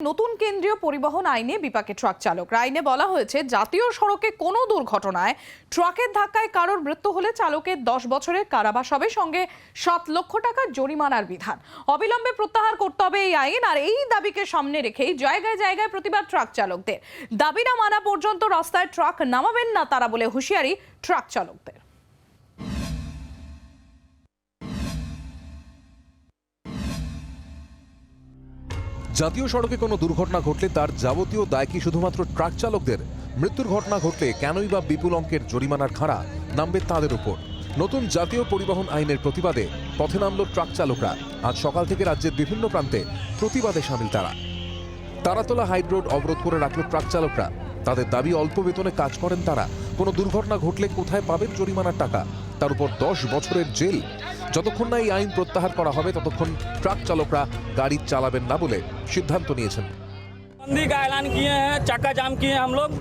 নতুন কেন্দ্রীয় পরিবহন আইনে বিপাকে ট্রাক চালকরা আইনে বলা হয়েছে, জাতীয় সড়কে কোনো দুর্ঘটনায় ট্রাকের ধাক্কায় কারোর মৃত্যু হলে চালকের দশ বছরের কারাবাস হবে, সঙ্গে সাত লক্ষ টাকা জরিমানার বিধান। অবিলম্বে প্রত্যাহার করতে হবে এই আইন, আর এই দাবিকে সামনে রেখেই জায়গায় জায়গায় প্রতিবাদ ট্রাক চালকদের। দাবি না মানা পর্যন্ত রাস্তায় ট্রাক নামাবেন না তারা বলে হুঁশিয়ারি ট্রাক চালকদের। জাতীয় সড়কে কোনো দুর্ঘটনা ঘটলে তার যাবতীয় দায় কি শুধুমাত্র ট্রাক চালকদের? মৃত্যুর ঘটনা ঘটলে কেনই বা বিপুল অঙ্কের জরিমানার খাড়া নামবে তাদের উপর। নতুন জাতীয় পরিবহন আইনের প্রতিবাদে পথে নামল ট্রাক চালকরা। আজ সকাল থেকে রাজ্যের বিভিন্ন প্রান্তে প্রতিবাদে সামিল তারা। তারাতলা হাইড্রোড অবরোধ করে রাখল ট্রাক চালকরা। তাদের দাবি, অল্প বেতনে কাজ করেন তারা। কোনো দুর্ঘটনা ঘটলে কোথায় পাবেন জরিমানার টাকা? তার উপর দশ বছরের জেল। যতক্ষণ না এই আইন প্রত্যাহার করা হবে, ততক্ষণ ট্রাক চালকরা গাড়ি চালাবেন না বলে সিদ্ধান্ত নিয়েছেন बंदी का ऐलान किए हैं चक्का जाम किए हैं हम लोग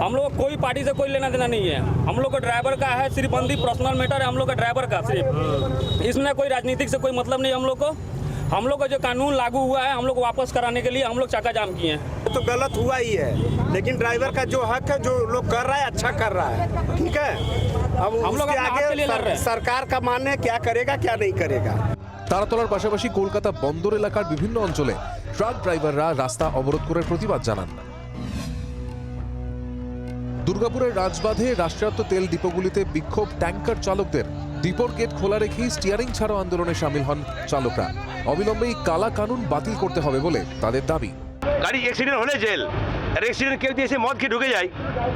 हम लोग को कोई पार्टी से कोई लेना देना नहीं है हम लोग को ड्राइवर का है सिर्फ बंदी पर्सनल मैटर है हम लोग का ड्राइवर का सिर्फ इसमें कोई राजनीतिक से कोई मतलब नहीं है हम लोग को हम लोग का जो कानून लागू हुआ है हम लोग को वापस कराने के लिए हम लोग चक्का जाम किए हैं तो गलत हुआ ही है लेकिन ड्राइवर का जो हक है जो लोग कर रहा है अच्छा कर रहा है ठीक है अब हम लोग उसके अपने हक आगे के लिए लड़ रहे हैं। सर, सरकार का मान्य है क्या करेगा क्या नहीं करेगा তারাতলার পাশাপাশি কলকাতা বন্দর এলাকার বিভিন্ন অঞ্চলে ট্রাক ড্রাইভাররা রাস্তা অবরোধ করে প্রতিবাদ জানান। দুর্গাপুরের রাজবাঁধে রাষ্ট্রায়ত্ত তেল ডিপোগুলিতে বিক্ষোভ ট্যাঙ্কার চালকদের ডিপোর গেট খোলা রেখেই স্টিয়ারিং ছাড়াও আন্দোলনে সামিল হন চালকরা। অবিলম্বেই কালা কানুন বাতিল করতে হবে বলে তাদের দাবি। গাড়ি অ্যাক্সিডেন্ট হলে জেল। আর অ্যাক্সিডেন্ট কেউ দিয়ে এসে মদ খেয়ে ঢুকে যায়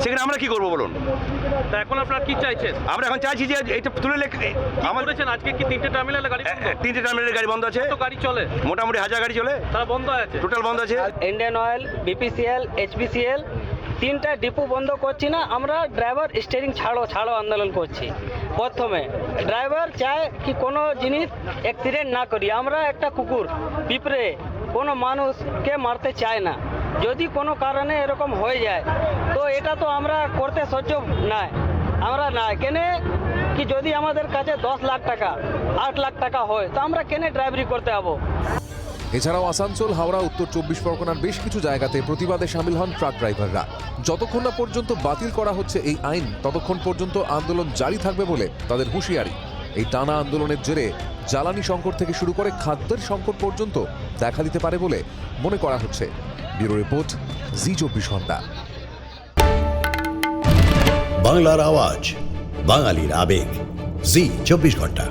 সেখানে আমরা কি করব বলুন? তা এখন আপনারা কি চাইছেন? আমরা এখন চাইছি যে এটা তুলে আমাদের আজকে কি তিনটে টার্মিনালে গাড়ি বন্ধ? তিনটে টার্মিনালের গাড়ি বন্ধ আছে। তো গাড়ি চলে? মোটামুটি হাজার গাড়ি চলে। তারা বন্ধ আছে। টোটাল বন্ধ আছে। ইন্ডিয়ান অয়েল বিপিসিএল এইচপিসিএল তিনটা ডিপো বন্ধ করছি না আমরা ড্রাইভার স্টিয়ারিং ছাড়ো ছাড়ো আন্দোলন করছি। প্রথমে ড্রাইভার চায় কি কোনো জিনিস অ্যাক্সিডেন্ট না করি আমরা একটা কুকুর পিঁপড়ে কোনো মানুষকে মারতে চায় না। যদি কোনো কারণে এরকম হয়ে যায়, তো এটা তো আমরা করতে সহ্য নাই। আমরা না কেনে কি যদি আমাদের কাছে দশ লাখ টাকা, আট লাখ টাকা হয়, তো আমরা কেনে ড্রাইভারি করতে যাব এছাড়াও আসানসোল, হাওড়া, উত্তর চব্বিশ পরগনার বেশ কিছু জায়গাতে প্রতিবাদে সামিল হন ট্রাক ড্রাইভাররা। যতক্ষণ না পর্যন্ত বাতিল করা হচ্ছে এই আইন, ততক্ষণ পর্যন্ত আন্দোলন জারি থাকবে বলে তাদের হুঁশিয়ারি। এই টানা আন্দোলনের জেরে জ্বালানি সংকট থেকে শুরু করে খাদ্যের সংকট পর্যন্ত দেখা দিতে পারে বলে মনে করা হচ্ছে। ব্যুরো রিপোর্ট জি চব্বিশ ঘণ্টা। বাংলার আওয়াজ বাঙালির আবেগ জি চব্বিশ ঘণ্টা।